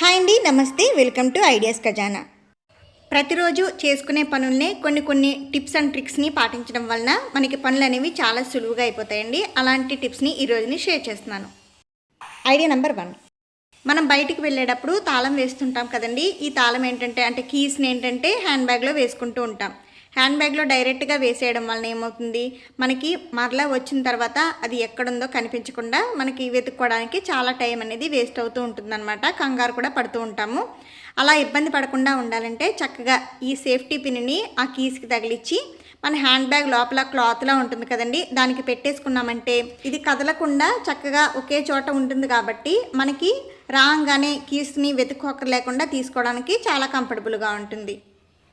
Hi అండి నమస్తే welcome to ideas ఖజానా. ప్రతిరోజు చేసుకునే పనుల్ని కొన్ని కొన్ని టిప్స్ అండ్ ట్రిక్స్ని పాటించడం వలన మనకి పనులు అనేవి చాలా సులువుగా అయిపోతాయండి. అలాంటి టిప్స్ని ఈ రోజుని షేర్ చేస్తున్నాను. Idea number one. మనం బయటికి వెళ్ళేటప్పుడు తాళం వేస్తుంటాం కదండి. ఈ తాళం ఏంటంటే అంటే కీస్ని ఏంటంటే హ్యాండ్ బ్యాగ్లో వేసుకుంటూ ఉంటాం. హ్యాండ్ బ్యాగ్లో డైరెక్ట్గా వేసేయడం వలన ఏమవుతుంది? మనకి మరలా వచ్చిన తర్వాత అది ఎక్కడుందో కనిపించకుండా మనకి వెతుక్కోవడానికి చాలా టైం అనేది వేస్ట్ అవుతూ ఉంటుందన్నమాట. కంగారు కూడా పడుతూ ఉంటాము. అలా ఇబ్బంది పడకుండా ఉండాలంటే చక్కగా ఈ సేఫ్టీ పిన్ని ఆ కీస్కి తగిలిచ్చి మన హ్యాండ్ బ్యాగ్ లోపల క్లాత్లా ఉంటుంది కదండి దానికి పెట్టేసుకున్నామంటే ఇది కదలకుండా చక్కగా ఒకే చోట ఉంటుంది కాబట్టి మనకి రాగానే కీస్ని వెతుక్కోకర్ లేకుండా తీసుకోవడానికి చాలా కంఫర్టబుల్గా ఉంటుంది.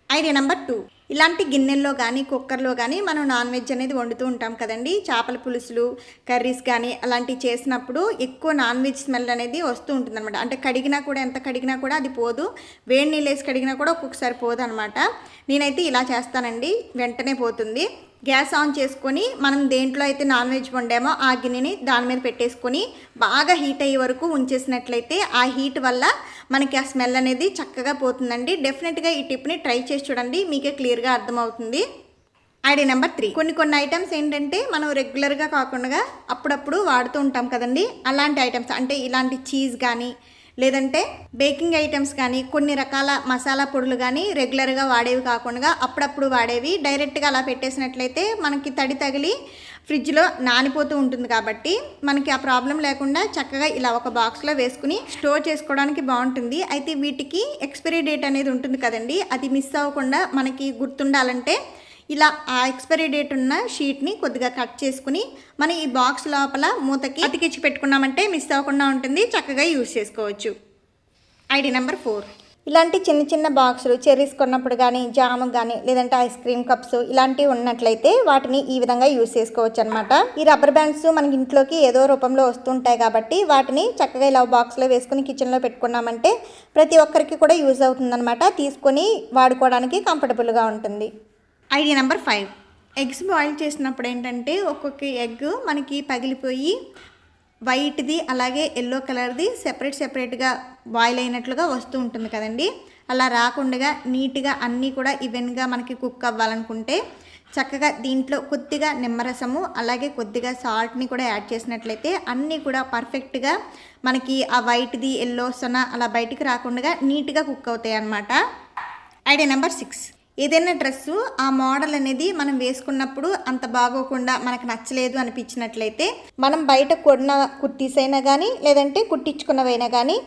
Idea number two. ఇలాంటి గిన్నెల్లో కానీ కుక్కర్లో కానీ మనం నాన్ వెజ్ అనేది వండుతూ ఉంటాం కదండి. చేపల పులుసులు కర్రీస్ కానీ అలాంటివి చేసినప్పుడు ఎక్కువ నాన్ వెజ్ స్మెల్ అనేది వస్తూ ఉంటుంది అనమాట అంటే కడిగినా కూడా ఎంత కడిగినా కూడా అది పోదు. వేడి నీళ్ళు వేసి కడిగినా కూడా ఒక్కొక్కసారి పోదు అనమాట నేనైతే ఇలా చేస్తానండి. వెంటనే పోతుంది. గ్యాస్ ఆన్ చేసుకొని మనం దేంట్లో అయితే నాన్ వెజ్ వండామో ఆ గిన్నెని దాని మీద పెట్టేసుకొని బాగా హీట్ అయ్యే వరకు ఉంచేసినట్లయితే ఆ హీట్ వల్ల మనకి ఆ స్మెల్ అనేది చక్కగా పోతుందండి. డెఫినెట్గా ఈ టిప్ని ట్రై చేసి చూడండి. మీకే క్లియర్గా అర్థమవుతుంది. Idea number three. కొన్ని కొన్ని ఐటమ్స్ ఏంటంటే మనం రెగ్యులర్గా కాకుండా అప్పుడప్పుడు వాడుతూ ఉంటాం కదండి. అలాంటి ఐటమ్స్ అంటే ఇలాంటి చీజ్ కానీ లేదంటే బేకింగ్ ఐటమ్స్ కానీ కొన్ని రకాల మసాలా పొడులు కానీ రెగ్యులర్గా వాడేవి కాకుండా అప్పుడప్పుడు వాడేవి. డైరెక్ట్గా అలా పెట్టేసినట్లయితే మనకి తడి తగిలి ఫ్రిడ్జ్లో నానిపోతూ ఉంటుంది కాబట్టి మనకి ఆ ప్రాబ్లం లేకుండా చక్కగా ఇలా ఒక బాక్స్లో వేసుకుని స్టోర్ చేసుకోవడానికి బాగుంటుంది. అయితే వీటికి ఎక్స్పైరీ డేట్ అనేది ఉంటుంది కదండి. అది మిస్ అవ్వకుండా మనకి గుర్తుండాలంటే ఇలా ఆ ఎక్స్పైరీ డేట్ ఉన్న షీట్ని కొద్దిగా కట్ చేసుకుని మనం ఈ బాక్స్ లోపల మూతకి అతికిచ్చి పెట్టుకున్నామంటే మిస్ అవ్వకుండా ఉంటుంది. చక్కగా యూజ్ చేసుకోవచ్చు. ID number four. ఇలాంటి చిన్న చిన్న బాక్సులు చెర్రీస్ కొన్నప్పుడు కానీ జామ్ కానీ లేదంటే ఐస్ క్రీమ్ కప్స్ ఇలాంటివి ఉన్నట్లయితే వాటిని ఈ విధంగా యూస్ చేసుకోవచ్చు అనమాట ఈ రబ్బర్ బ్యాండ్స్ మనకి ఇంట్లోకి ఏదో రూపంలో వస్తుంటాయి కాబట్టి వాటిని చక్కగా ఇలా బాక్స్లో వేసుకుని కిచెన్లో పెట్టుకున్నామంటే ప్రతి ఒక్కరికి కూడా యూజ్ అవుతుందన్నమాట. తీసుకొని వాడుకోవడానికి కంఫర్టబుల్గా ఉంటుంది. Idea number five. Eggs boil చేసినప్పుడు ఏంటంటే ఒక్కొక్క ఎగ్ మనకి పగిలిపోయి వైట్ది అలాగే ఎల్లో కలర్ది సెపరేట్ సెపరేట్గా బాయిల్ అయినట్లుగా వస్తూ ఉంటుంది కదండి. అలా రాకుండా నీట్గా అన్నీ కూడా ఈవెన్గా మనకి కుక్ అవ్వాలనుకుంటే చక్కగా దీంట్లో కొద్దిగా నిమ్మరసము అలాగే కొద్దిగా సాల్ట్ని కూడా యాడ్ చేసినట్లయితే అన్నీ కూడా పర్ఫెక్ట్గా మనకి ఆ వైట్ది ఎల్లో సొన అలా బయటికి రాకుండా నీట్గా కుక్ అవుతాయి అన్నమాట ఐడియా నెంబర్ సిక్స్. ఏదైనా డ్రెస్సు ఆ మోడల్ అనేది మనం వేసుకున్నప్పుడు అంత బాగోకుండా మనకు నచ్చలేదు అనిపించినట్లయితే మనం బయట కొన్న కుర్తీస్ అయినా కానీ లేదంటే కుట్టించుకున్నవైనా కానీ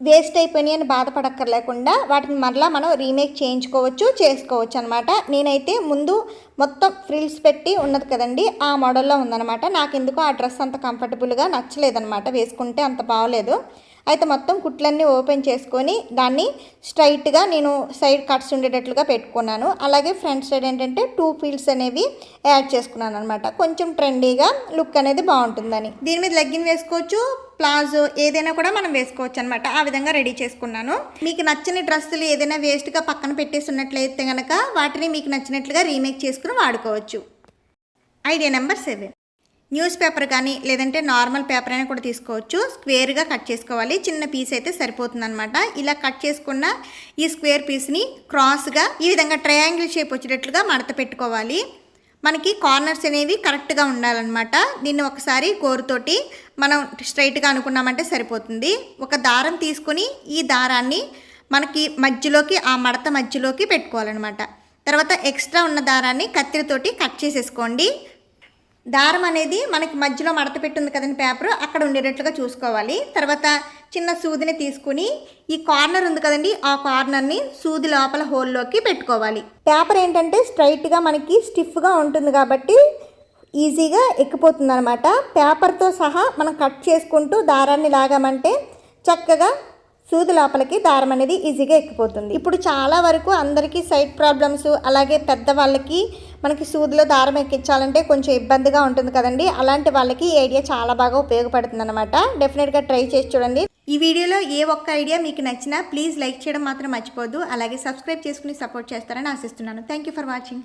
వేస్ట్ అయిపోయినాయి అని బాధపడక్కర్లేకుండా వాటిని మరలా మనం రీమేక్ చేయించుకోవచ్చు చేసుకోవచ్చు అనమాట నేనైతే ముందు మొత్తం ఫ్రిల్స్ పెట్టి ఉన్నది కదండి ఆ మోడల్లో ఉందన్నమాట. ఎందుకు ఆ డ్రెస్ అంత కంఫర్టబుల్గా నచ్చలేదన్నమాట వేసుకుంటే అంత బాగోలేదు. అయితే మొత్తం కుట్లన్నీ ఓపెన్ చేసుకొని దాన్ని స్ట్రైట్గా నేను సైడ్ కట్స్ ఉండేటట్లుగా పెట్టుకున్నాను. అలాగే ఫ్రంట్ సైడ్ ఏంటంటే టూ ఫీల్డ్స్ అనేవి యాడ్ చేసుకున్నాను అనమాట కొంచెం ట్రెండీగా లుక్ అనేది బాగుంటుందని. దీని మీద లెగ్గిన్ వేసుకోవచ్చు ప్లాజో ఏదైనా కూడా మనం వేసుకోవచ్చు అనమాట ఆ విధంగా రెడీ చేసుకున్నాను. మీకు నచ్చని డ్రెస్సులు ఏదైనా వేస్ట్గా పక్కన పెట్టేసి ఉన్నట్లయితే కనుక వాటిని మీకు నచ్చినట్లుగా రీమేక్ చేసుకుని వాడుకోవచ్చు. Idea number seven. News paper కానీ లేదంటే నార్మల్ పేపర్ అయినా కూడా తీసుకోవచ్చు. స్క్వేర్గా కట్ చేసుకోవాలి. చిన్న పీస్ అయితే సరిపోతుందన్నమాట. ఇలా కట్ చేసుకున్న ఈ స్క్వేర్ పీస్ని క్రాస్గా ఈ విధంగా ట్రయాంగిల్ షేప్ వచ్చేటట్లుగా మడత పెట్టుకోవాలి. మనకి కార్నర్స్ అనేవి కరెక్ట్గా ఉండాలన్నమాట. దీన్ని ఒకసారి కోరుతోటి మనం స్ట్రైట్గా అనుకున్నామంటే సరిపోతుంది. ఒక దారం తీసుకొని ఈ దారాన్ని మనకి మధ్యలోకి ఆ మడత మధ్యలోకి పెట్టుకోవాలన్నమాట. తర్వాత ఎక్స్ట్రా ఉన్న దారాన్ని కత్తిరితోటి కట్ చేసేసుకోండి. దారం అనేది మనకి మధ్యలో మడత పెట్టుంది కదండి పేపర్ అక్కడ ఉండేటట్లుగా చూసుకోవాలి. తర్వాత చిన్న సూదిని తీసుకుని ఈ కార్నర్ ఉంది కదండి ఆ కార్నర్ని సూది లోపల హోల్లోకి పెట్టుకోవాలి. పేపర్ ఏంటంటే స్ట్రైట్గా మనకి స్టిఫ్గా ఉంటుంది కాబట్టి ఈజీగా ఎక్కిపోతుంది అనమాట పేపర్తో సహా మనం కట్ చేసుకుంటూ దారాన్ని లాగామంటే చక్కగా సూది లోపలికి దారం అనేది ఈజీగా ఎక్కిపోతుంది. ఇప్పుడు చాలా వరకు అందరికీ సైట్ ప్రాబ్లమ్స్ అలాగే పెద్దవాళ్ళకి మనకి సూదిలో దారం ఎక్కించాలంటే కొంచెం ఇబ్బందిగా ఉంటుంది కదండి. అలాంటి వాళ్ళకి ఈ ఐడియా చాలా బాగా ఉపయోగపడుతుంది అనమాట డెఫినెట్గా ట్రై చేసి చూడండి. ఈ వీడియోలో ఏ ఒక్క ఐడియా మీకు నచ్చినా ప్లీజ్ లైక్ చేయడం మాత్రం మర్చిపోద్దు అలాగే సబ్స్క్రైబ్ చేసుకుని సపోర్ట్ చేస్తారని ఆశిస్తున్నాను. Thank you for watching